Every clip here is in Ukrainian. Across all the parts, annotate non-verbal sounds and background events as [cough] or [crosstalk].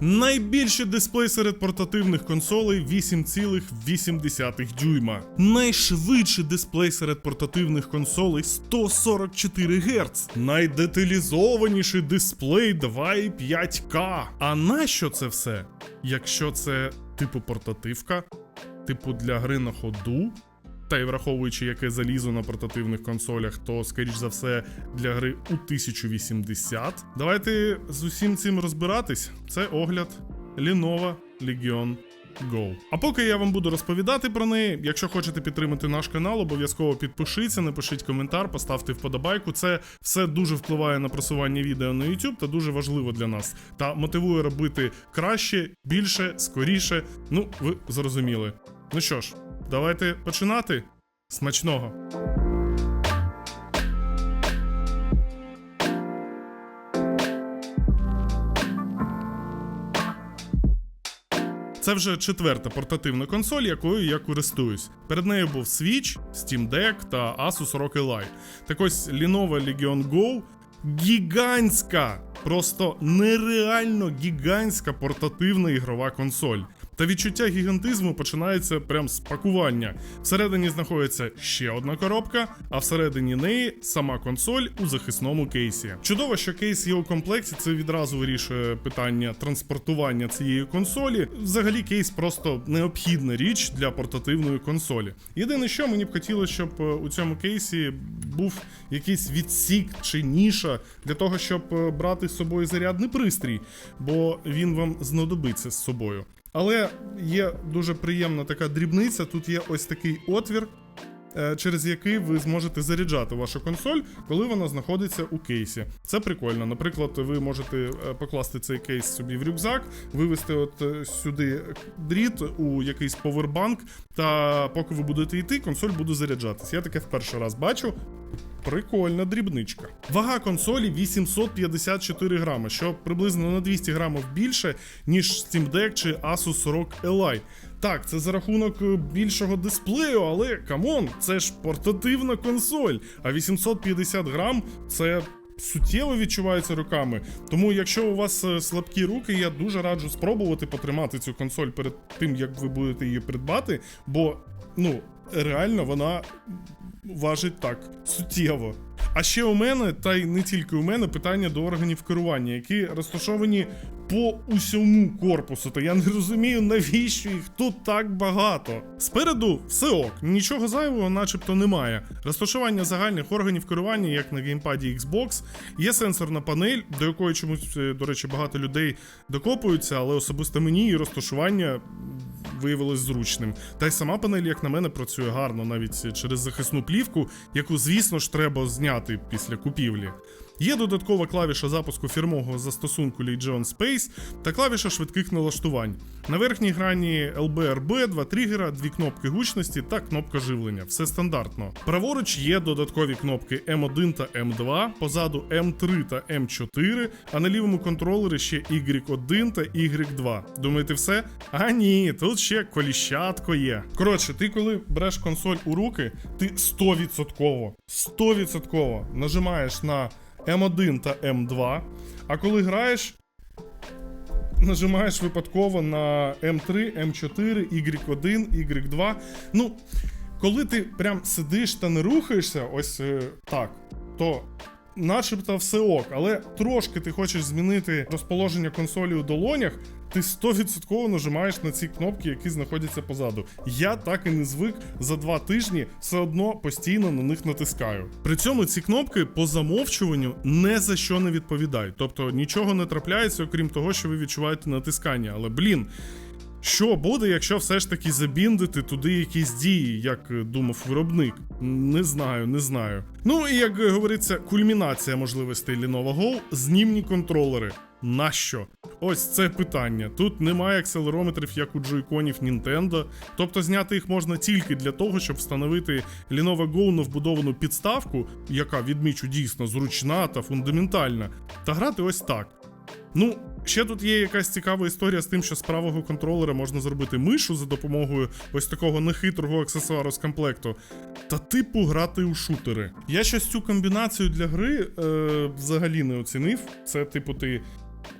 Найбільший дисплей серед портативних консолей 8,8 дюйма. Найшвидший дисплей серед портативних консолей 144 Гц. Найдеталізованіший дисплей 2,5К. А нащо це все? Якщо це типу портативка, типу для гри на ходу, та й враховуючи, яке залізо на портативних консолях, то скоріш за все для гри у 1080. Давайте з усім цим розбиратись. Це огляд Lenovo Legion Go. А поки я вам буду розповідати про неї, якщо хочете підтримати наш канал, обов'язково підпишіться, напишіть коментар, поставте вподобайку. Це все дуже впливає на просування відео на YouTube та дуже важливо для нас. Та мотивує робити краще, більше, скоріше. Ну, ви зрозуміли. Ну що ж, давайте починати. Смачного! Це вже четверта портативна консоль, якою я користуюсь. Перед нею був Switch, Steam Deck та Asus ROG Ally. Так ось Lenovo Legion Go гігантська, просто нереально гігантська портативна ігрова консоль. Та відчуття гігантизму починається прям з пакування. Всередині знаходиться ще одна коробка, а всередині неї сама консоль у захисному кейсі. Чудово, що кейс є у комплекті, це відразу вирішує питання транспортування цієї консолі. Взагалі, кейс просто необхідна річ для портативної консолі. Єдине, що мені б хотілося, щоб е, у цьому кейсі був якийсь відсік чи ніша для того, щоб е, брати з собою зарядний пристрій, бо він вам знадобиться з собою. Але є дуже приємна така дрібниця. Тут є ось такий отвір, е, через який ви зможете заряджати вашу консоль, коли вона знаходиться у кейсі. Це прикольно. Наприклад, ви можете е, покласти цей кейс собі в рюкзак, вивести от е, сюди дріт у якийсь повербанк, та поки ви будете йти, консоль буде заряджатись. Я таке в перший раз бачу. Прикольна дрібничка. Вага консолі 854 грами, що приблизно на 200 грамів більше, ніж Steam Deck чи Asus ROG Ally. Так, це за рахунок е, більшого дисплею, але камон, це ж портативна консоль. А 850 грам це. Суттєво відчувається руками. Тому, якщо у вас е, слабкі руки, я дуже раджу спробувати потримати цю консоль перед тим, як ви будете її придбати, бо ну реально вона важить так суттєво. А ще у мене, та й не тільки у мене, питання до органів керування, які розташовані по усьому корпусу. Та я не розумію, навіщо їх тут так багато. Спереду все ок, нічого зайвого, начебто, немає. Розташування загальних органів керування, як на геймпаді Xbox, є сенсорна панель, до якої чомусь, е, до речі, багато людей докопуються, але особисто мені її розташування виявилось зручним. Та й сама панель, як на мене, працює гарно навіть через захисну плівку, яку, звісно ж, треба зняти після купівлі. Є додаткова клавіша запуску фірмового застосунку Legion Space та клавіша швидких налаштувань. На верхній грані LBRB, два тригера, дві кнопки гучності та кнопка живлення. Все стандартно. Праворуч є додаткові кнопки M1 та M2, позаду M3 та M4, а на лівому контролері ще Y1 та Y2. Думаєте, все? А ні, тут ще коліщатко є. Коротше, ти коли береш консоль у руки, ти 100%, 100% нажимаєш на M1 та М2. а коли граєш, нажимаєш випадково на М3, М4, Y1, Y2. Ну, коли ти прям сидиш та не рухаєшся, ось е, так, то начебто все ок, але трошки ти хочеш змінити розположення консолі у долонях, ти 100% нажимаєш на ці кнопки, які знаходяться позаду. Я так і не звик за два тижні все одно постійно на них натискаю. При цьому ці кнопки по замовчуванню не за що не відповідають. Тобто нічого не трапляється, окрім того, що ви відчуваєте натискання. Але блін. Що буде, якщо все ж таки забіндити туди якісь дії, як е, думав виробник? Не знаю, не знаю. Ну і як говориться, кульмінація можливостей Lenovo Go – знімні контролери. Нащо? Ось це питання. Тут немає акселерометрів, як у джойконів Nintendo. Тобто зняти їх можна тільки для того, щоб встановити Lenovo Go на вбудовану підставку, яка відмічу дійсно зручна та фундаментальна, та грати ось так. Ну, ще тут є якась цікава історія з тим, що з правого контролера можна зробити мишу за допомогою ось такого нехитрого аксесуару з комплекту. Та типу грати у шутери. Я щось цю комбінацію для гри е, взагалі не оцінив. Це, типу, ти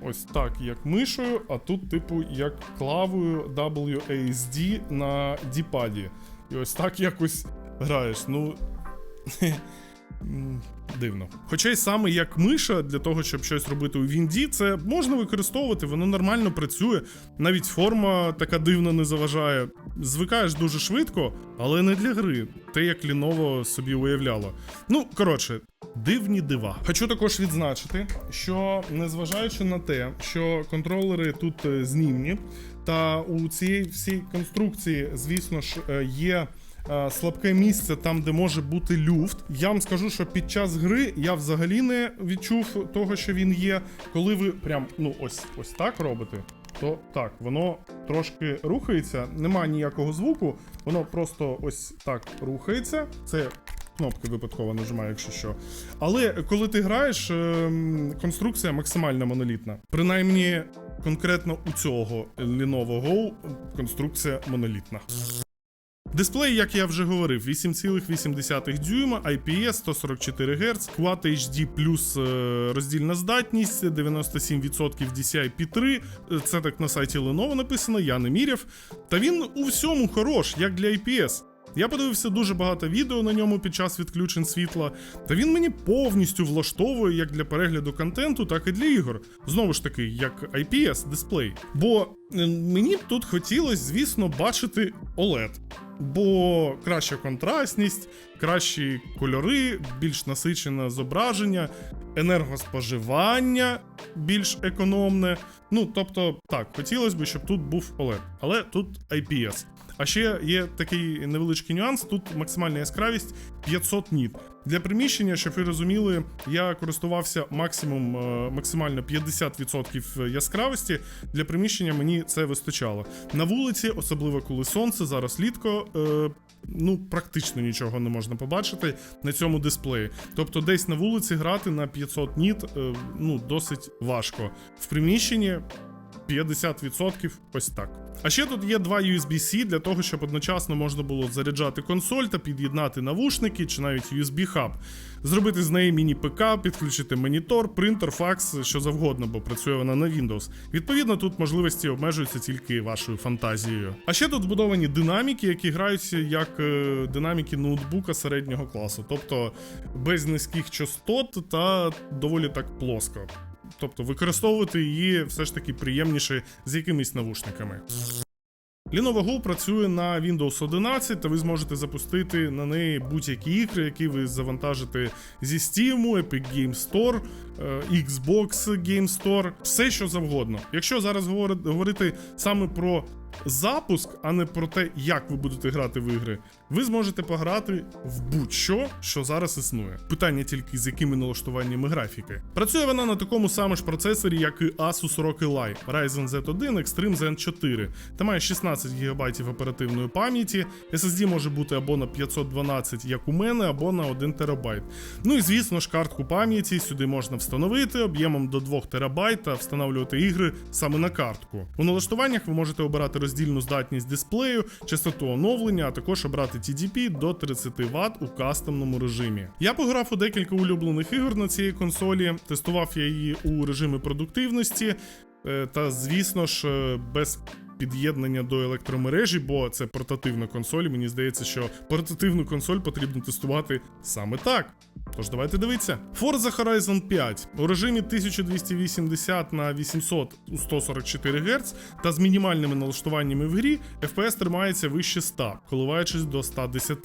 ось так, як мишою, а тут, типу, як клавою WASD на діпаді. І ось так якось граєш. Ну. [laughs] Дивно. Хоча й саме як миша для того, щоб щось робити у Вінді, це можна використовувати, воно нормально працює. Навіть форма така дивна не заважає. Звикаєш дуже швидко, але не для гри. Те, як Lenovo собі уявляло. Ну, коротше, дивні дива. Хочу також відзначити, що незважаючи на те, що контролери тут е, знімні, та у цієї всій конструкції, звісно ж, е, є. Е, Слабке місце там, де може бути люфт. Я вам скажу, що під час гри я взагалі не відчув того, що він є. Коли ви прям ну ось ось так робите, то так, воно трошки рухається, нема ніякого звуку, воно просто ось так рухається. Це кнопки випадково нажимаю, якщо що. Але коли ти граєш, ем, конструкція максимально монолітна. Принаймні, конкретно у цього Lenovo Go конструкція монолітна. Дисплей, як я вже говорив, 8,8 дюйма, IPS 144 Гц, Quad HD плюс е, роздільна здатність, 97% DCI P3. Е, Це так на сайті Lenovo написано, я не міряв. Та він у всьому хорош, як для IPS. Я подивився дуже багато відео на ньому під час відключень світла, та він мені повністю влаштовує як для перегляду контенту, так і для ігор. Знову ж таки, як IPS дисплей. Бо е, мені б тут хотілося, звісно, бачити OLED. Бо краща контрастність, кращі кольори, більш насичене зображення, енергоспоживання більш економне. Ну, тобто, так, хотілося б, щоб тут був OLED, але тут IPS. А ще є такий невеличкий нюанс: тут максимальна яскравість 500 ніт. Для приміщення, щоб ви розуміли, я користувався максимум е, максимально 50% яскравості. Для приміщення мені це вистачало. На вулиці, особливо коли сонце, зараз літко. Ну, практично нічого не можна побачити на цьому дисплеї. Тобто, десь на вулиці грати на 500 ніт е, ну, досить важко. В приміщенні 50% ось так. А ще тут є два USB-C для того, щоб одночасно можна було заряджати консоль та під'єднати навушники чи навіть USB-хаб. Зробити з неї міні-ПК, підключити монітор, принтер, факс, що завгодно, бо працює вона на Windows. Відповідно, тут можливості обмежуються тільки вашою фантазією. А ще тут збудовані динаміки, які граються як е, динаміки ноутбука середнього класу, тобто без низьких частот та доволі так плоско. Тобто використовувати її все ж таки приємніше з якимись навушниками. Lenovo Go працює на Windows 11, та ви зможете запустити на неї будь-які ігри, які ви завантажите зі Steam, Epic Game Store, е, Xbox Game Store, все що завгодно. Якщо зараз говори- говорити саме про запуск, а не про те, як ви будете грати в ігри, ви зможете пограти в будь-що, що зараз існує. Питання тільки з якими налаштуваннями графіки. Працює вона на такому саме ж процесорі, як і Asus ROG Ally Ryzen Z1 Extreme Zen 4, та має 16 ГБ оперативної пам'яті. SSD може бути або на 512, як у мене, або на 1 ТБ. Ну і звісно ж, картку пам'яті сюди можна встановити об'ємом до 2 ТБ та встановлювати ігри саме на картку. У налаштуваннях ви можете обирати роздільну здатність дисплею, частоту оновлення, а також обрати TDP до 30 Вт у кастомному режимі. Я пограв у декілька улюблених ігор на цій консолі, тестував я її у режимі продуктивності. е, Та, звісно ж, е, без під'єднання до електромережі, бо це портативна консоль. Мені здається, що портативну консоль потрібно тестувати саме так. Тож давайте дивитися. Forza Horizon 5 у режимі 1280 на 800 у 144 Гц та з мінімальними налаштуваннями в грі FPS тримається вище 100, коливаючись до 110.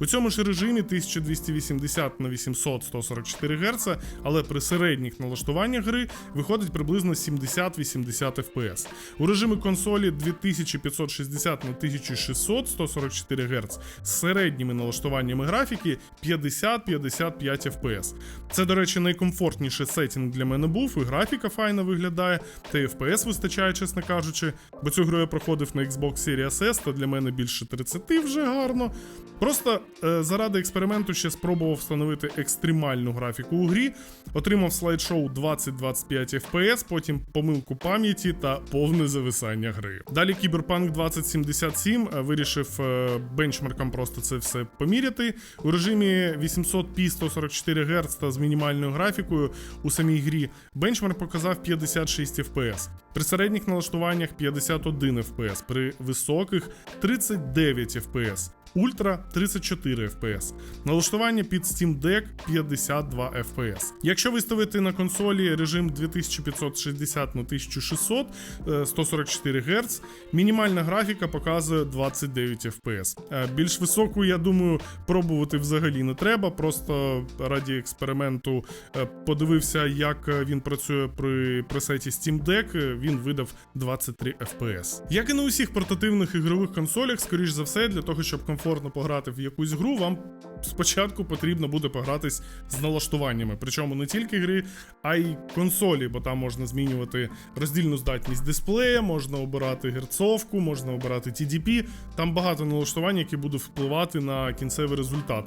У цьому ж режимі 1280 на 800 144 Гц, але при середніх налаштуваннях гри виходить приблизно 70-80 FPS. У режимі консолі 2560 на 1600 144 Гц з середніми налаштуваннями графіки 50-55 FPS. Це, до речі, найкомфортніший сетінг для мене був, і графіка файно виглядає, та і FPS вистачає, чесно кажучи, бо цю гру я проходив на Xbox Series S, то для мене більше 30 вже гарно. Просто е, заради експерименту ще спробував встановити екстремальну графіку у грі, отримав слайд-шоу 20-25 FPS, потім помилку пам'яті та повне зависання гри. Далі Cyberpunk 2077 е, вирішив е, бенчмарком просто це все поміряти. У режимі 800p 144 144 Гц та з мінімальною графікою у самій грі, бенчмарк показав 56 FPS. При середніх налаштуваннях 51 FPS, при високих 39 FPS. Ультра 34 FPS. Налаштування під Steam Deck 52 FPS. Якщо виставити на консолі режим 2560 на 1600 е, 144 Гц, мінімальна графіка показує 29 FPS. Е, Більш високу, я думаю, пробувати взагалі не треба. Просто раді експерименту е, подивився, як е, він працює при пресеті Steam Deck. е, Він видав 23 FPS. Як і на усіх портативних ігрових консолях, скоріш за все, для того, щоб комфортно пограти в якусь гру, вам спочатку потрібно буде погратись з налаштуваннями. Причому не тільки гри, а й консолі, бо там можна змінювати роздільну здатність дисплея, можна обирати герцовку, можна обирати TDP. Там багато налаштувань, які будуть впливати на кінцевий результат.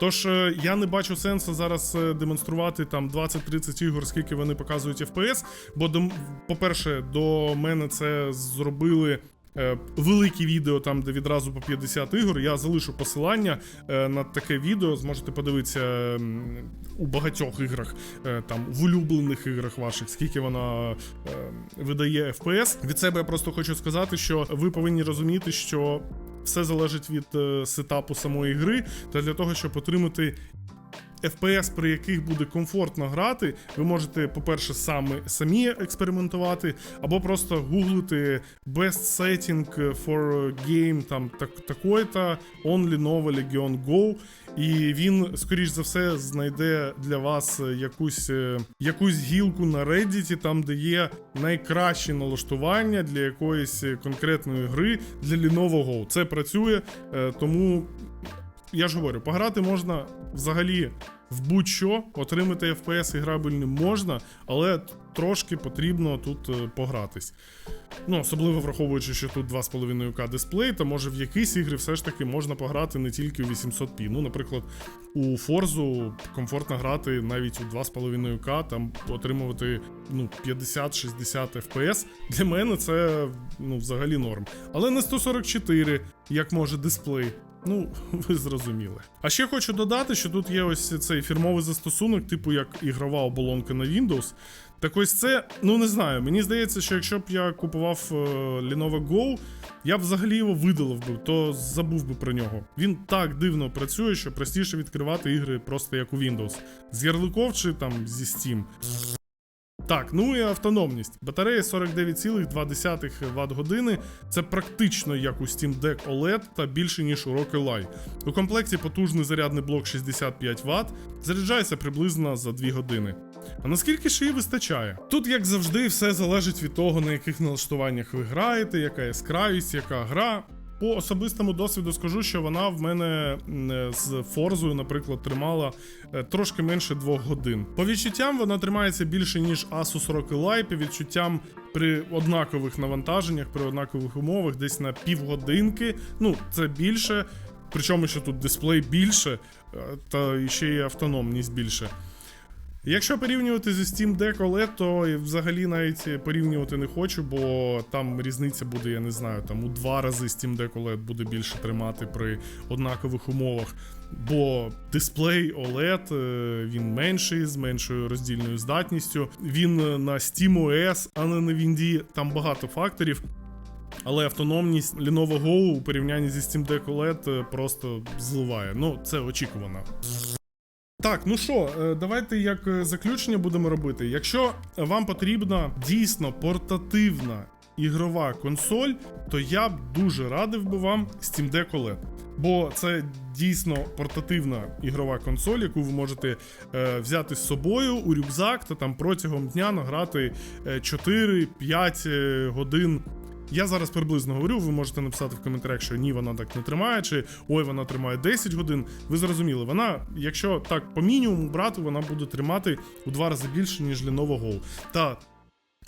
Тож е, я не бачу сенсу зараз е, демонструвати там 20-30 ігор, скільки вони показують FPS, бо по-перше, до мене це зробили. Е, Великі відео, там де відразу по 50 ігор. Я залишу посилання е, на таке відео. Зможете подивитися у багатьох іграх, е, там в улюблених іграх ваших, скільки вона видає FPS. Від себе я просто хочу сказати, що ви повинні розуміти, що все залежить від сетапу самої гри, та для того, щоб отримати FPS, при яких буде комфортно грати, ви можете, по-перше, самі, самі експериментувати, або просто гуглити best setting for game там так, такой-то, only Nova Legion Go. І він, скоріш за все, знайде для вас якусь, е, якусь гілку на Reddit, там, де є найкращі налаштування для якоїсь конкретної гри для Lenovo Go. Це працює, е, тому я ж говорю, пограти можна взагалі в будь-що, отримати FPS іграбельним можна, але трошки потрібно тут е, погратись. Ну, особливо враховуючи, що тут 2,5К дисплей, то може в якісь ігри все ж таки можна пограти не тільки у 800p. Ну, наприклад, у Forza комфортно грати навіть у 2,5К, там отримувати ну, 50-60 FPS. Для мене це ну, взагалі норм. Але не 144, як може дисплей. Ну, [laughs] ви зрозуміли. А ще хочу додати, що тут є ось цей фірмовий застосунок, типу як ігрова оболонка на Windows. Так ось це, ну не знаю. Мені здається, що якщо б я купував е, Lenovo Go, я б взагалі його видалив би, то забув би про нього. Він так дивно працює, що простіше відкривати ігри просто як у Windows. З ярликов чи там зі Steam. Так, ну і автономність. Батарея 49,2 Вт години. Це практично як у Steam Deck OLED та більше ніж у Rocky Lie. У комплекті потужний зарядний блок 65 Вт, заряджається приблизно за 2 години. А наскільки ж її вистачає? Тут, як завжди, все залежить від того, на яких налаштуваннях ви граєте, яка яскравість, яка гра. По особистому досвіду скажу, що вона в мене е, з Форзою, наприклад, тримала е, трошки менше двох годин. По відчуттям вона тримається більше, ніж Asus ROG Ally, по відчуттям при однакових навантаженнях, при однакових умовах, десь на півгодинки. Ну, це більше. Причому, що тут дисплей більше, е, та ще й автономність більше. Якщо порівнювати зі Steam Deck OLED, то взагалі навіть порівнювати не хочу, бо там різниця буде, я не знаю, там у два рази Steam Deck OLED буде більше тримати при однакових умовах. Бо дисплей OLED е, він менший, з меншою роздільною здатністю. Він е, на SteamOS, а не на Windy. Там багато факторів. Але автономність Lenovo Go у порівнянні зі Steam Deck OLED е, просто зливає. Ну, це очікувано. Так, ну що, е, давайте як е, заключення будемо робити. Якщо вам потрібна дійсно портативна ігрова консоль, то я б дуже радив би вам Steam Deck OLED. Бо це дійсно портативна ігрова консоль, яку ви можете е, взяти з собою у рюкзак та там протягом дня награти е, 4-5 е, годин я зараз приблизно говорю, ви можете написати в коментарях, що ні, вона так не тримає, чи ой, вона тримає 10 годин. Ви зрозуміли, вона, якщо так по мінімуму брати, вона буде тримати у два рази більше, ніж Lenovo Go. Та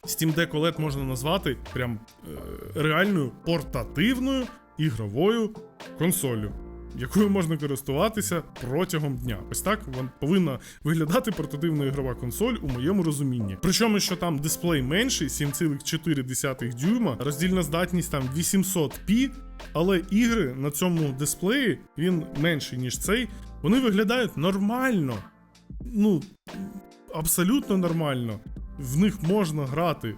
Steam Deck OLED можна назвати прям е, реальною портативною ігровою консолью. Якою можна користуватися протягом дня. Ось так повинна виглядати портативна ігрова консоль у моєму розумінні. Причому, що там дисплей менший, 7,4 дюйма, роздільна здатність там 800p, але ігри на цьому дисплеї він менший, ніж цей. Вони виглядають нормально. ну, абсолютно нормально. В них можна грати.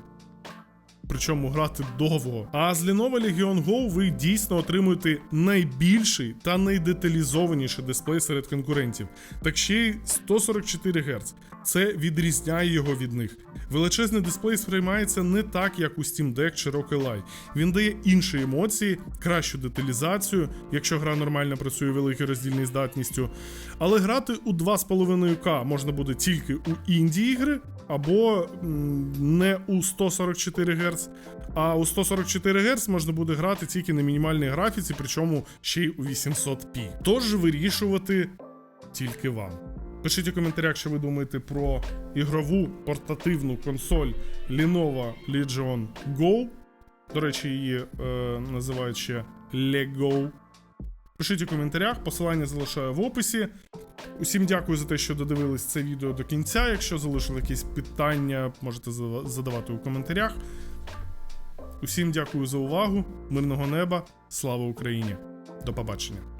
Причому грати довго. А з Lenovo Legion Go ви дійсно отримуєте найбільший та найдеталізованіший дисплей серед конкурентів. Так ще й 144 Гц. Це відрізняє його від них. Величезний дисплей сприймається не так, як у Steam Deck чи Rock Ally. Він дає інші емоції, кращу деталізацію, якщо гра нормально працює великою роздільною здатністю. Але грати у 2,5К можна буде тільки у інді ігри, або не у 144 Гц, а у 144 Гц можна буде грати тільки на мінімальній графіці, причому ще й у 800p. Тож вирішувати тільки вам. Пишіть у коментарях, що ви думаєте про ігрову портативну консоль Lenovo Legion Go. До речі, її е, називають ще Lego. Пишіть у коментарях, посилання залишаю в описі. Усім дякую за те, що додивились це відео до кінця. Якщо залишили якісь питання, можете задавати у коментарях. Усім дякую за увагу. Мирного неба. Слава Україні! До побачення!